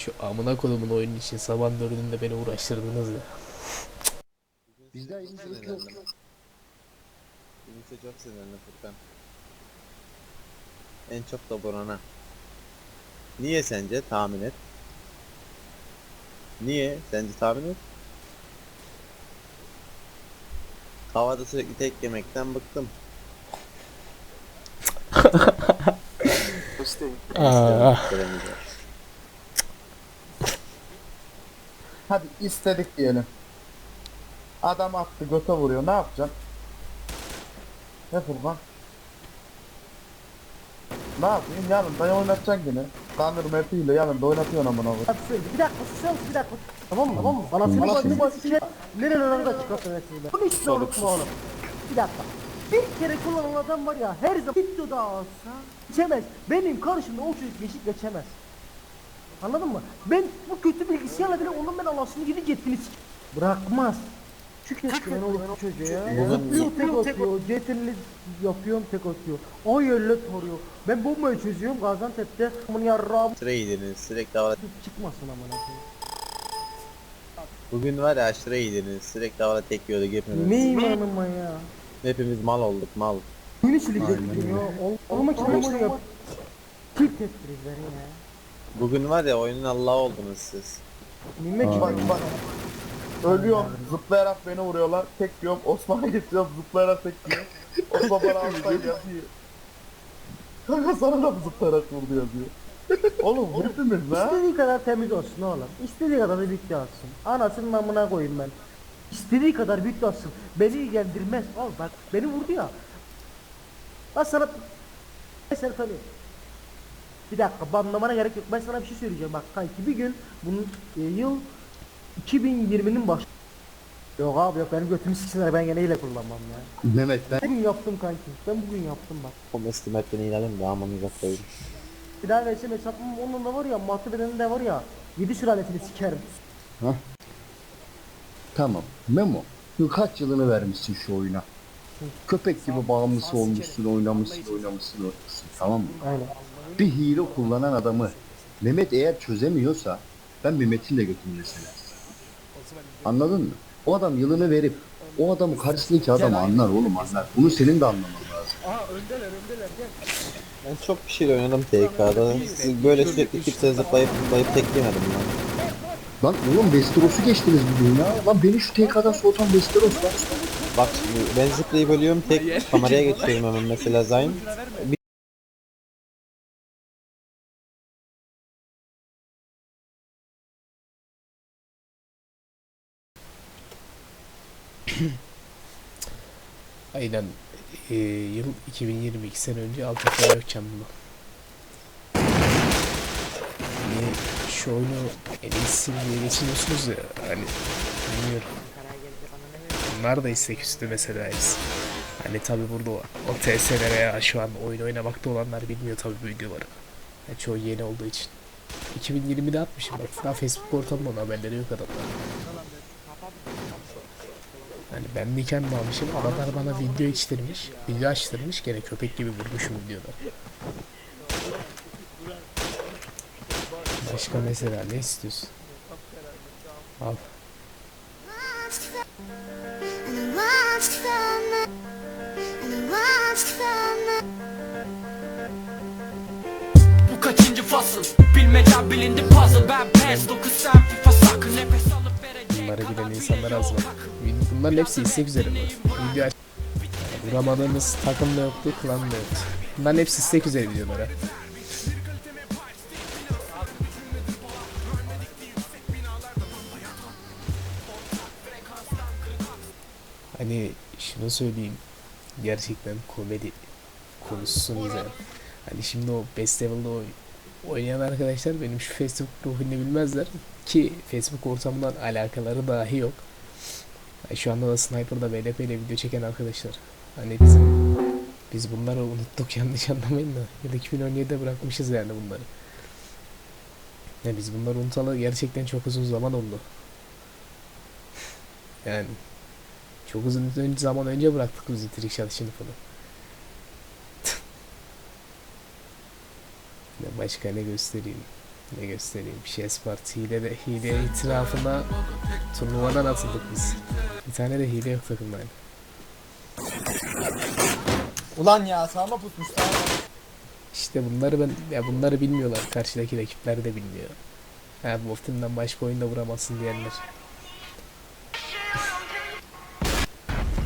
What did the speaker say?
Şu amına kodumun oyun için sabah dördünde beni uğraştırdınız ya. Bizde elimizde yok. Kimse çok sinirli Furkan. En çok da Boran'a. Niye sence? Tahmin et. Niye? Sence tahmin et. Havada sürekli tek yemekten bıktım. Aa, Göremeyeceğim. Hadi istedik diyelim. Adam attı göte vuruyor ne yapacaksın? Ne Furkan? Ne yapayım yanında oynatacaksın yine. Kanır metiyle yanında oynatıyorsun amına koyayım. Bak söyle, Bir dakika susar mısın? Bir dakika. Tamam mı? Tamam mı? Bana seni Bana bak bir basit Nerelerde çıkartın size? Bunu hiç oğlum. Bir dakika. Bir kere kullanan adam var ya her zaman videoda alsa geçemez. Benim karşımda o çocuk geçip geçemez. Anladın mı? Ben bu kötü bilgisayarla bile onun ben anasını gidip yetkini sik- Bırakmaz. Çünkü ben bu çocuğa ya. Zıplıyor tek atıyor. Cetinli yapıyorum tek atıyor. O yerle toruyor. Ben bombayı çözüyorum Gaziantep'te. Bunu yarrağım iyiydiniz. Sürekli havada... çıkmasın amına koyayım. Bugün var ya aşırı iyiydiniz. Sürekli havada tek yiyorduk hepimiz. Neyim hanıma ya? Hepimiz mal olduk mal. Yeni silecektim ya. Ol- Olmak için var ya. Tip ettirizler ya. Bugün var ya oyunun Allah'ı oldunuz siz. Nimet ki Bak bak. Ölüyorum zıplayarak beni vuruyorlar. Tek yiyorum Osman'a getiriyorum zıplayarak tek yiyor. Osman bana alttan yazıyor. Kanka sana da mı zıplayarak vurdu yazıyor. Oğlum hepimiz lan. İstediği kadar temiz olsun oğlum. İstediği kadar da bütçe atsın. Anasının namına koyayım ben. İstediği kadar bütçe atsın. Beni ilgilendirmez. Al bak beni vurdu ya. Ben sana... Tanıyorum. Bir dakika banlamana gerek yok. Ben sana bir şey söyleyeceğim. Bak kanki bir gün bunun e, yıl 2020'nin başı. Yok abi yok benim götümü siksinler ben gene ile kullanmam ya. Mehmet ben Bugün yaptım kanki. Ben bugün yaptım bak. O meslimet beni inelim de amanıza koyayım. Bir daha versem hesabım onun da var ya matı bedeninde var ya 7 sülalesini sikerim. Tamam. Memo. Kaç yılını vermişsin şu oyuna? Köpek gibi bağımlısı olmuşsun, oynamışsın, oynamışsın, oynamışsın. Tamam mı? Aynen. Bir hile kullanan adamı Mehmet eğer çözemiyorsa ben Mehmet'in de götünü mesela. Anladın mı? O adam yılını verip o adamı karşısındaki adam anlar oğlum anlar. Bunu senin de anlaman lazım. Ben çok bir şey oynadım TK'da. Siz böyle sürekli kimse zıplayıp zıplayıp tek yemedim lan. Oğlum Westeros'u geçtiniz bugün ya. Lan beni şu TK'dan soğutan Westeros lan. Bak şimdi ben zıplayıp ölüyorum tek kameraya geçiyorum hemen mesela Zayn. aynen Ee, yıl 2022 sene önce altı yapacağım bunu. Hani şu oyunu en iyisi diye geçiniyorsunuz ya hani bilmiyorum. Bunlar da istek üstü mesela hepsi. Hani tabi burada o, o TS'lere ya şu an oyun oynamakta olanlar bilmiyor tabi bu videoları. Yani çoğu yeni olduğu için. 2020'de atmışım bak daha Facebook ortamından haberleri yok adamlar. Yani ben niken almışım adamlar bana video içtirmiş, video açtırmış gene köpek gibi vurmuşum videoda. Başka mesela ne istiyorsun? Al. Bu kaçıncı fasıl Bilmeden bilindi puzzle Ben pes 9 sen insanlar az var. Bunların hepsi istek üzere bu. Video takım da yoktu, klan da yoktu. Bunların hepsi istek üzere videolar ha. Hani şunu söyleyeyim. Gerçekten komedi konuşsunuz yani. Hani şimdi o Best Level'da oy- oynayan arkadaşlar benim şu Facebook profilini bilmezler ki Facebook ortamından alakaları dahi yok. Şu anda da Sniper'da VLP ile video çeken arkadaşlar. Hani bizim biz bunları unuttuk yanlış anlamayın da. Ya da 2017'de bırakmışız yani bunları. Ya biz bunları unutalı gerçekten çok uzun zaman oldu. Yani çok uzun zaman önce bıraktık biz itrik çalışını falan. Başka ne göstereyim? Ne göstereyim? Şespart hile de hile itirafına turnuvadan atıldık biz. Bir tane de hile yok takımda. Ulan ya sağıma pusmuş sağıma. İşte bunları ben ya bunları bilmiyorlar. Karşıdaki rakipler de bilmiyor. Ha Wolfen'den başka oyunda vuramazsın diyenler.